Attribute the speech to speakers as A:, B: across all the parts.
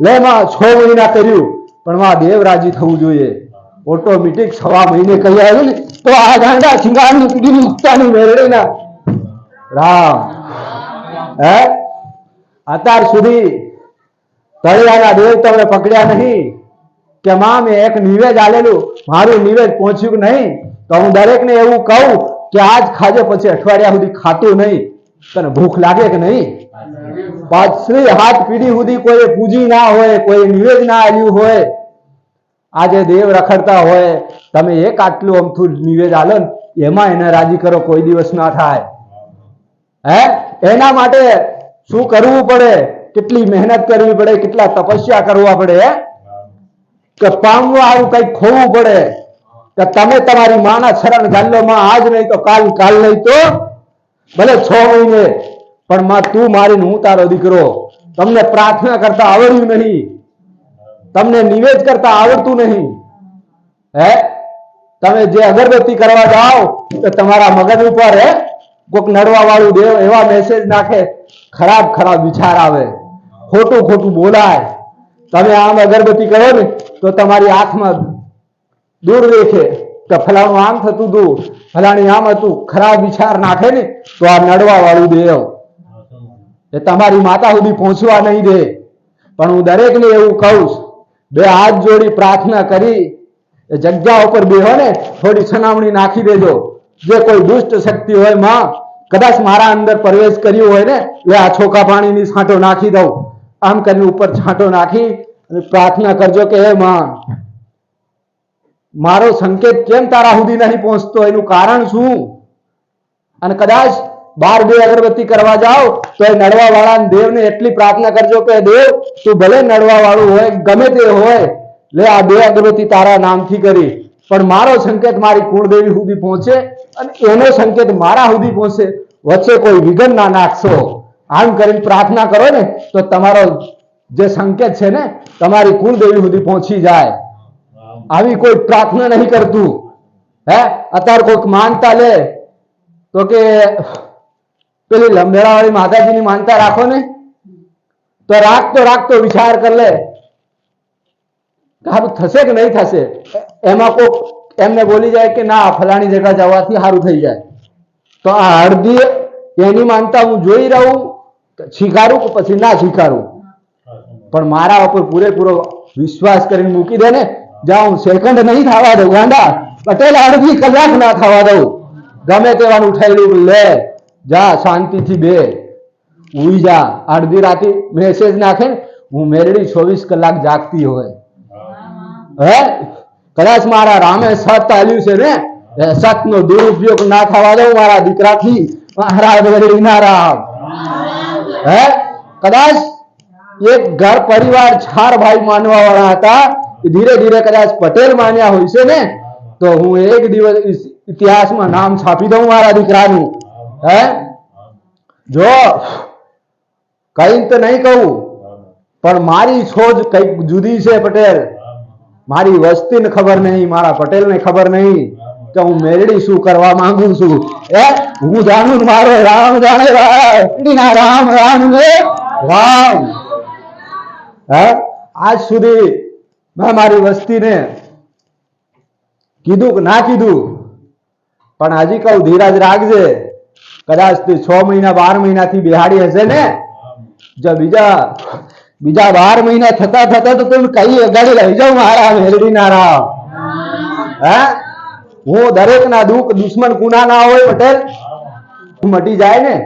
A: લે માં છ મહિના કર્યું. પણ માં દેવ રાજી થવું જોઈએ. ઓટોમેટિક સવા મહિને કહી આવ્યું ને, તો આ ગાંડા સિંગારની પીડીની ઉગતાની મેળવીના રામ. હે? અત્યાર સુધી તળિયાના દેવ તમને પકડ્યા નહીં. કે માં મેં એક નિવેદ આલેલું. મારું નિવેદ પહોંચ્યું નહીં? તો હું દરેકને એવું કહું કે આજ ખાજે પછી અઠવાડિયા સુધી ખાતું નહીં. તને ભૂખ લાગે કે નહીં? પાછલી હાથ પીઢી સુધી કોઈ પૂજી ના હોય, કોઈ નિવેદ ના આવ્યું હોય, આજે દેવ રખડતા હોય, તમે એક આટલું અમથું નિવેદ આલો એમાં એને રાજી કરો, કોઈ દિવસ ના થાય. હે? એના માટે શું કરવું પડે? કેટલી મહેનત કરવી પડે? કેટલા તપસ્યા કરવા પડે? કે પામવા આવું કંઈક ખોવું પડે? કે તમે તમારી માના શરણ ગાલ્લોમાં આજ નહીં તો કાલ કાલ નહીં તો ભલે છ મહિને, પણ માં તું મારીને હું તારો દીકરો. તમને પ્રાર્થના કરતા આવડ્યું નહીં. તમને નિવેદ કરતા આવડતું નહીં. હે? તમે જે અગરબત્તી કરવા જાઓ, તો તમારા મગજ ઉપર, હે? કોક નડવા વાળું દેવ એવા મેસેજ નાખે, ખરાબ ખરાબ વિચાર આવે. ખોટું ખોટું બોલાય. તમે આમ અગરબત્તી કરો ને, તો તમારી આંખમાં દૂર દેખે. કે ફલાણું આમ થતું હતું ફલાણી આમ હતું, ખરાબ વિચાર નાખે ને, તો આ નડવા વાળું દેવ. એ તમારી માતા સુધી પહોંચવા નહીં દે. પણ હું દરેકને એવું કહું બે હાથ જોડી પ્રાર્થના કરી, એ જગ્યા ઉપર બેહો ને, થોડી છનામણી નાખી દેજો. જે કોઈ દુષ્ટ શક્તિ હોયમાં, કદાચ મારા અંદર પ્રવેશ કર્યો હોય ને, એ આ છોકા પાણીની છાંટો નાખી દઉં. આમ કરીને ઉપર છાંટો નાખી અને પ્રાર્થના કરજો કે, હે માં મારો સંકેત કેમ તારા સુધી નહીં પહોંચતો? એનું કારણ શું? અને કદાચ બાર બે અગરબત્તી કરવા જાઓ, તો એ નડવા વાળા દેવને એટલી પ્રાર્થના કરજો કે દેવ, તું ભલે નડવા વાળું હોય, ગમે તે હોય, લે, આ બે અગરબત્તી તારા નામથી કરી. પણ મારો સંકેત મારી કુળદેવી સુધી પહોંચે અને એનો સંકેત મારા સુધી પહોંચે. વચ્ચે કોઈ વિઘન ના નાખશો. આમ કરીને પ્રાર્થના કરો ને, તો તમારો જે સંકેત છે ને, તમારી કુળદેવી સુધી પહોંચી જાય. આવી કોઈ પ્રાર્થના નહીં કરતું હે અત્યારે કોઈક માનતા લે તો કે પેલી લંબેડા વાળી માતાજીની માનતા રાખો ને તો રાખતો રાખતો વિચાર કર લે કે હારું થશે કે નહીં થશે એમાં કોક એમને બોલી જાય કે ના ફલાણી જગ્યા જવાથી સારું થઈ જાય તો આ અડધી એની માનતા હું જોઈ રહું કે સ્વીકારું કે પછી ના સ્વીકારું પણ મારા ઉપર પૂરેપૂરો વિશ્વાસ કરીને મૂકી દે ને જ્યાં હું સેકન્ડ નહીં થવા દઉં ગાંડા પટેલ અડધી કલાક ના થવા દઉં ગમે તેવાનું ઉઠાયેલું લે જા શાંતિથી બે ઉઈ જા અડધી રાતે મેસેજ નાખે ને હું મેરડી ચોવીસ કલાક જાગતી હોય હે કદાચ મારા રામે સત આલ્યું છે ને એ સતનો દુરુપયોગ ના થવા દઉં મારા દીકરાથી મારા મેરડીના રામ હે કદાચ એક ઘર પરિવાર ચાર ભાઈ માનવા વાળા હતા એ ધીરે ધીરે કદાચ પટેલ માન્યા હોય છે ને, તો હું એક દિવસ ઇસ- ઇતિહાસમાં નામ છાપી દઉં મારા દીકરાનું. હે? જો, કઈ તો નહીં કહું, પણ મારી સોચ કંઈક જુદી છે પટેલ. મારી વસ્તીને ખબર નહીં, મારા પટેલને ખબર નહીં કે હું મેરડી શું કરવા માંગુ છું? હે? હું જાણું ને મારો રામ જાણે રામ ના રામ રામ ને રામ. હે? આજ સુધી મેં મારી વસ્તીને કીધું કે ના કીધું. પણ હજી કહું, ધીરજ રાખજે. કદાચ તું છ મહિના, બાર મહિનાથી બિહાડી હશે ને? જો બીજા બીજા બાર મહિના થતા થતા તો તું કઈ અગાડી લઈ જાઉં મારા મેલડીના રામ હે? હું દરેક ના દુઃખ, દુશ્મન કુના ના હોય, પટેલ. મટી જાય ને?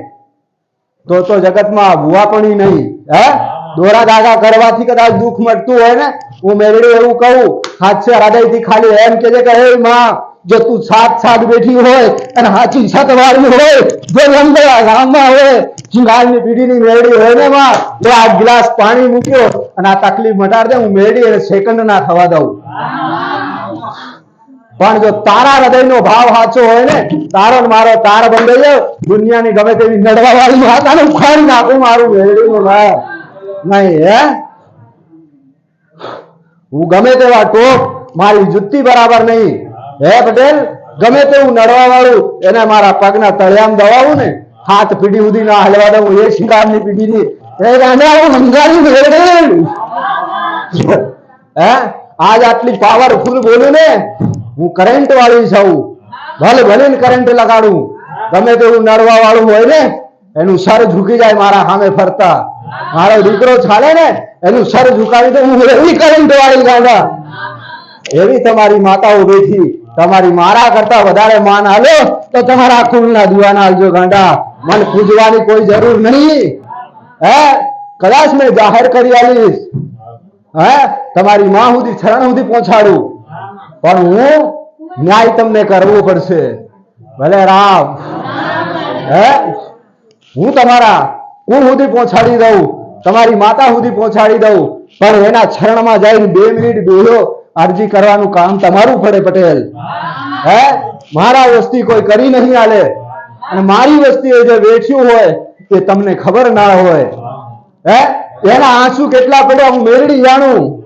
A: તો તો જગતમાં ભૂવાપણી નહીં. હે? દોરા દાગા કરવાથી કદાચ દુઃખ મળતું હોય ને, હું મેળવી એવું કહું હાથ હૃદયથી ખાલી એમ કે છે કે, હે માં, જો તું સાત સાત બેઠી હોય અને હાચી છત વાળી હોય, જો લંબા ગામમાં હોય, શિંગારની પીઢીની મેળડી હોય ને માં, લે આ ગ્લાસ પાણી મૂક્યો અને આ તકલીફ મટાડ દે, હું મેળડી અને સેકન્ડ ના થવા દઉં. પણ જો તારા હૃદયનો ભાવ સાચો હોય ને, તારો મારો તાર બંધાઈ દુનિયાની ગમે તેવી નડવા વાળી માતાને ઉખાડી નાખું, મારું મેળવીનું ના નહીં, હે? હું ગમે તેવા ટોપ મારી જુત્તી બરાબર નહીં. હે પટેલ? ગમે તેવું નડવા વાળું, એને મારા પગના તળિયામ દવાવું ને, હાથ પીઢી સુધી ના હલવા દઉં, એ શિકારની એ ગાંડા હું? આજ આટલી પાવરફુલ બોલું ને હું કરંટ વાળી છું. ભલે ભલે ને કરંટ લગાડું. ગમે તેવું નડવા વાળું હોય ને, એનું સર ઝૂકી જાય મારા સામે ફરતા. મારો દીકરો ચાલે ને, એનું સર ઝુકાવી દે, હું એવી કરીને વાળી ગાંડા. એવી તમારી માતાઓ બેઠી તમારી મારા કરતા વધારે માન આલો તો તમારા કુળના દીવાના આલજો ગાંડા. મન પૂજવાની કોઈ જરૂર નહીં. હે, કદાચ મેં જાહેર કરી આલીશ. હે, તમારી માં સુધી, શરણ સુધી પહોંચાડું. પણ હું ન્યાય તમને કરવો પડશે. ભલે રામ. હે, હું તમારા કુળ સુધી પહોંચાડી દઉં, તમારી માતા સુધી પહોંચાડી દઉં, પણ એના ચરણમાં જઈને બે મિનિટ બેહ્યો, અરજી કરવાનું કામ તમારું પડે પટેલ. હે? મારા વસ્તી કોઈ કરી નહીં આલે. અને મારી વસ્તી એ જે વેઠ્યું હોય, એ તમને ખબર ના હોય. હે? એના આંસુ કેટલા પડ્યા? હું મેળડી જાણું.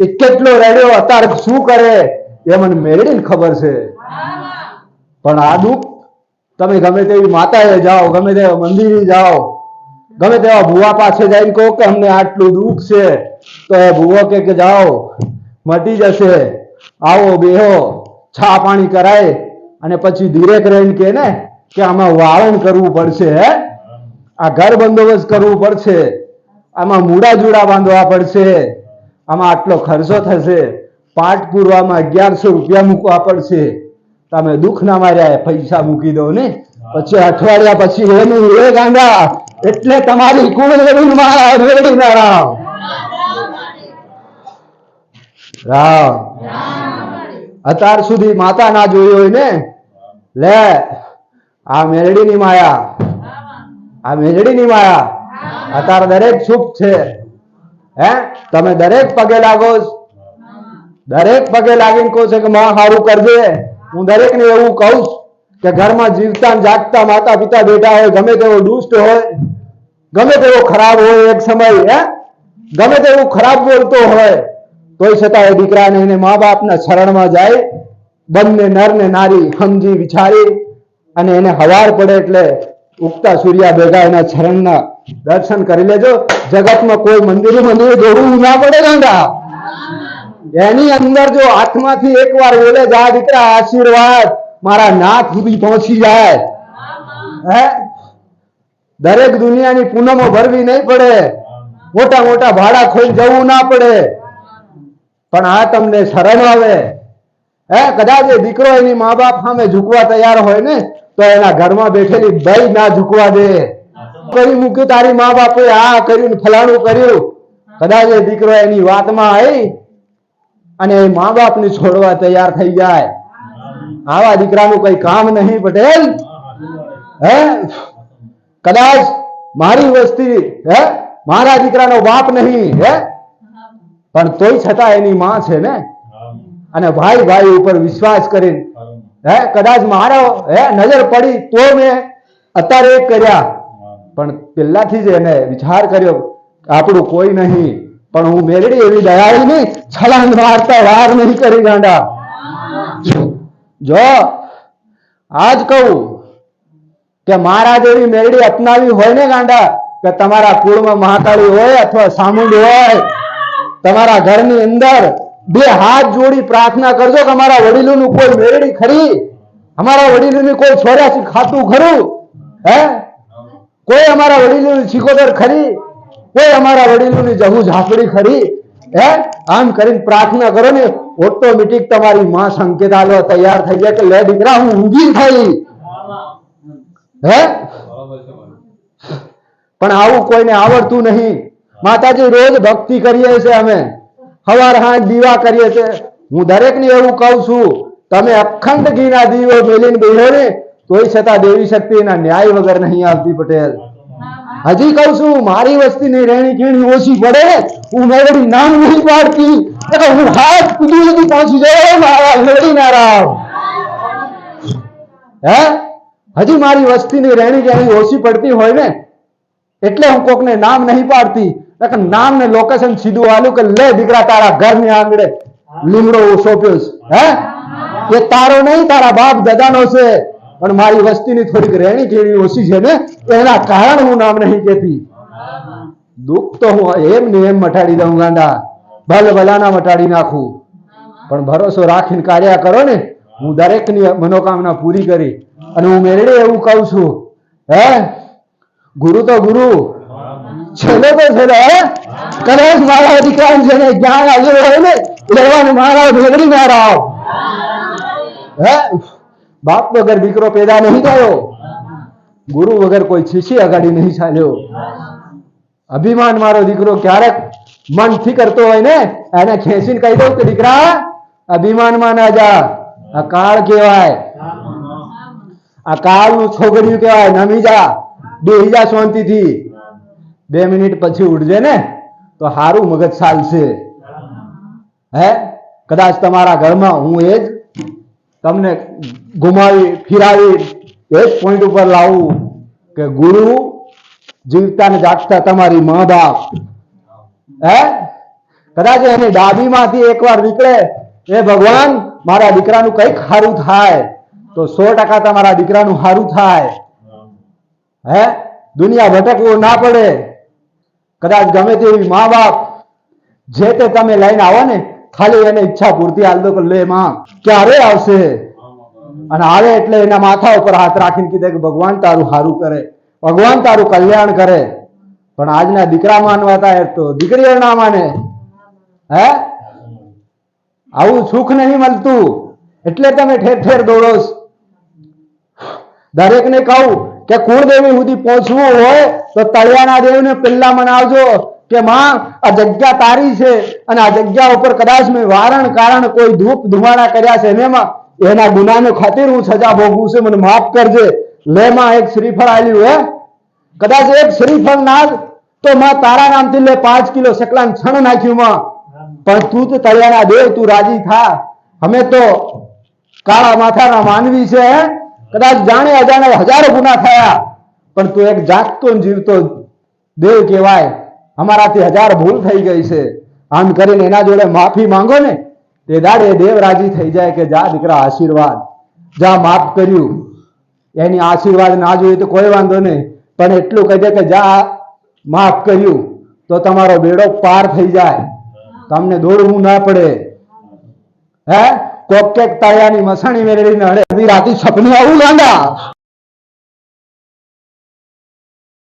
A: એ કેટલો રેડ્યો, અત્યારે શું કરે? એ મને મેળડીને ખબર છે. પણ આ દુઃખ તમે ગમે તેવી માતાએ જાઓ, ગમે તેવા મંદિરે જાઓ, ગમે તેવા ભુવા પાસે જઈને કહો કે અમને આટલું દુઃખ છે, તો એ ભુવો કે જાઓ, મટી જશે, આવો બેહો, છા પાણી કરાય, અને પછી ધીરેક રહીને કે ને કે આમાં વાળણ કરવું પડશે, હે? આ ઘર બંદોબસ્ત કરવું પડશે, આમાં મૂડા જુડા બાંધવા પડશે, આમાં આટલો ખર્ચો થશે, પાઠ પૂરવામાં અગિયારસો રૂપિયા મૂકવા પડશે. તમે દુઃખ ના માર્યા પૈસા મૂકી દો ને? પછી અઠવાડિયા પછી એનું એ ગાંડા. એટલે તમારી કુળમાં રેડી ના રામ. રામ. અત્યાર સુધી માતા ના જોઈ હોય ને? લે આ મેલડીની માયા. આ મેલડીની માયા. અત્યારે દરેક સુખ છે. હે? તમે દરેક પગે લાગો. દરેક પગે લાગીને કહો છો કે માં સારું કરજે. હું દરેકને એવું કહું કે ઘરમાં જીવતા જાગતા માતા પિતા બેઠા હોય, ગમે તેવો દુષ્ટ હોય, ગમે તેવો ખરાબ હોય એક સમય, હે? ગમે તેવું ખરાબ બોલતો હોય, તોય છતાં એ દીકરાને એને મા બાપના શરણમાં જાય, બંને નર ને નારી સમજી વિચારી અને એને હવાર પડે એટલે ઉગતા સૂર્યા ભેગા એના શરણના દર્શન કરી લેજો. જગતમાં કોઈ મંદિર મંદિર દોડવું ના પડે ગાંડા. એની અંદર જો હાથમાંથી એકવાર બોલે જા દીકરા, આશીર્વાદ મારા નાથ સુધી પહોંચી જાય. હે? દરેક દુનિયાની પૂનમો ભરવી નહીં પડે. મોટા મોટા ભાડા ખોઈ જવું ના પડે. પણ આ તમને શરણ આવે. હે? કદાચ એ દીકરો એની મા બાપ સામે ઝૂકવા તૈયાર હોય ને, તો એના ઘરમાં બેઠેલી ભાઈ ના ઝૂકવા દે. કરી મૂક્યું તારી મા બાપે આ કર્યું ફલાણું કર્યું? કદાચ એ દીકરો એની વાતમાં આવી અને એ મા બાપને છોડવા તૈયાર થઈ જાય. આવા દીકરાનું કઈ કામ નહીં, પટેલ. હે? કદાચ મારી વસ્તી, હે? મારા દીકરાનો બાપ નહીં, હે? પણ તોય છતાં એની માં છે ને? અને ભાઈ ભાઈ ઉપર વિશ્વાસ કરીને, હે? કદાચ મારો, હે? નજર પડી તો મેં અત્યારે કર્યા. પણ પહેલાથી જ એને વિચાર કર્યો આપણું કોઈ નહીં. પણ હું મેળડી એવી દયાળી નહીં. છલાંગ મારતા વાર નહીં કરી ગાંડા. જો આજ કહું કે મારા જેવી મેળડી અપનાવી હોય ને ગાંડા, કે તમારા કુળમાં મહાકાળી હોય અથવા સામુંડી હોય, તમારા ઘરની અંદર બે હાથ જોડી પ્રાર્થના કરજો કે અમારા વડીલોનું કોઈ મેળડી ખરી. અમારા વડીલોની કોઈ છોર્યાસી ખાતું ખરું. હે? કોઈ અમારા વડીલોની ચીકોદર ખરી? કોઈ અમારા વડીલોની જહુ ઝાપડી ખરી. હે? આમ કરીને પ્રાર્થના કરો ને ઓટોમેટિક તમારી માં સંકેત આલો તૈયાર થઈ જાય કે લે દીકરા, હું ઊંઘી થઈ. હે? પણ આવું કોઈને આવડતું નહીં. માતાજી, રોજ ભક્તિ કરીએ છીએ અમે. સવાર હાથ દીવા કરીએ છીએ. હું દરેકને એવું કહું છું, તમે અખંડ ઘીના દીવો મેલીને બેહો ને, તોય છતાં દેવી શક્તિના ન્યાય વગર નહીં આવતી પટેલ. હજી કહું છું, મારી વસ્તીની રહેણી કેણી ઓછી પડે. હું મેળવી નામ નહીં પાડતી. એટલે હું હાથ કુદી સુધી પહોંચી જાય મારા રામ હે? હજી મારી વસ્તીની રહેણી કેણી ઓછી પડતી હોય ને, એટલે હું કોકને નામ નહીં પાડતી. નકર નામ ને લોકેશન સીધું આલું કે લે દીકરા તારા ઘરની આંગણે લીમડો સોંપ્યો છે હે? એ તારો નહીં, તારા બાપ દાદાનો છે. પણ મારી વસ્તીની થોડીક રહેણી કેણી ઓછી છે ને, એના કારણ હું નામ નહીં કહેતી દુઃખ તો હું એમ ને એમ મટાડી દઉં ગાંડા. ભલે ભલાના મટાડી નાખું. પણ ભરોસો રાખીને કાર્ય કરો ને, હું દરેકની મનોકામના પૂરી કરી અને હું મેળવી એવું કહું છું, હે? ગુરુ તો ગુરુ. છેલ્લો તો છેલ્લો, હે? કદાચ મારા દીકરા છે ને જ્ઞાન આવ્યું હોય ને, લેવાનું મારા ભેગડી મારા આવ હે? બાપ વગર દીકરો પેદા નહીં થયો. ગુરુ વગર કોઈ છીછી અગાડી નહીં ચાલ્યો. અભિમાન મારો દીકરો ક્યારેક મનથી કરતો હોય ને, એને ખેંચીને કહી દઉં કે, દીકરા અભિમાનમાં ના જા. આ કહેવાય. આ કાળનું છોકરીયું કહેવાય. નમી જા. બેહી જા શાંતિથી. બે મિનિટ પછી ઉઠજે ને, તો સારું મગજ ચાલશે. હે? કદાચ તમારા ઘરમાં હું એ જ તમને ગુમાવી, ફિરાવી, એ જ પોઈન્ટ ઉપર લાવું કે ગુરુ જીવતા ને જાગતા તમારી મા બાપ. હે? કદાચ એની ડાબીમાંથી એકવાર નીકળે, એ ભગવાન મારા દીકરાનું કંઈક સારું થાય. તો સો ટકા તમારા દીકરાનું સારું થાય. હે? દુનિયા ભટકવું ના પડે. કદાચ ગમે તેવી મા બાપ જે તે તમે લઈને આવો ને ખાલી એને ઈચ્છા પૂરતી હાલ દો લે માં, ક્યારે આવશે? અને આવે એટલે એના માથા ઉપર હાથ રાખીને કીધે કે ભગવાન તારું સારું કરે, ભગવાન તારું કલ્યાણ કરે. પણ આજના દીકરા માનવા તા તો દીકરીઓ ના માને. હે? આવું સુખ નહીં મળતું. એટલે તમે ઠેર ઠેર દોડો. દરેકને કહું કે કુળદેવી સુધી પહોંચવું હોય તો તળિયાના દેવને પહેલા મનાવજો. કે માં, આ જગ્યા તારી છે અને આ જગ્યા ઉપર કદાચ મેં વારણ કારણ કોઈ ધૂપ ધુમાડા કર્યા છે. એમાં એના ગુનાને ખાतिर હું સજા ભોગવું છું. મને માફ કરજે. લે એક શ્રીફળ આવ્યું હે. કદાચ એક શ્રીફળ ના તો માં તારા નામથી લે પાંચ કિલો સકલાન છણ નાખ્યું, માં. પણ તું તો તળિયાના દેવ, તું રાજી થા. અમે તો કાળા માથાના માનવી છે? કદાચ જાણે અજાણે હજારો ગુના થયા. પણ તું એક જાગતો જીવતો દેવ કહેવાય. અમારાથી હજાર ભૂલ થઈ ગઈ છે. આમ કરીને એના જોડે માફી માંગો ને, તે દાડે દેવ રાજી થઈ જાય કે જા દીકરા આશીર્વાદ. જા માફ કર્યું. એની આશીર્વાદ ના જોઈએ તો કોઈ વાંધો નહીં, પણ એટલું કહી દે કે જા માફ કર્યું, તો તમારો બેડો પાર થઈ જાય. તમને દોડવું ના પડે. હે? કોક કેક તાળિયાની મસાણી મેળવીને અડધી રાતે સપનું આવું ગાંડા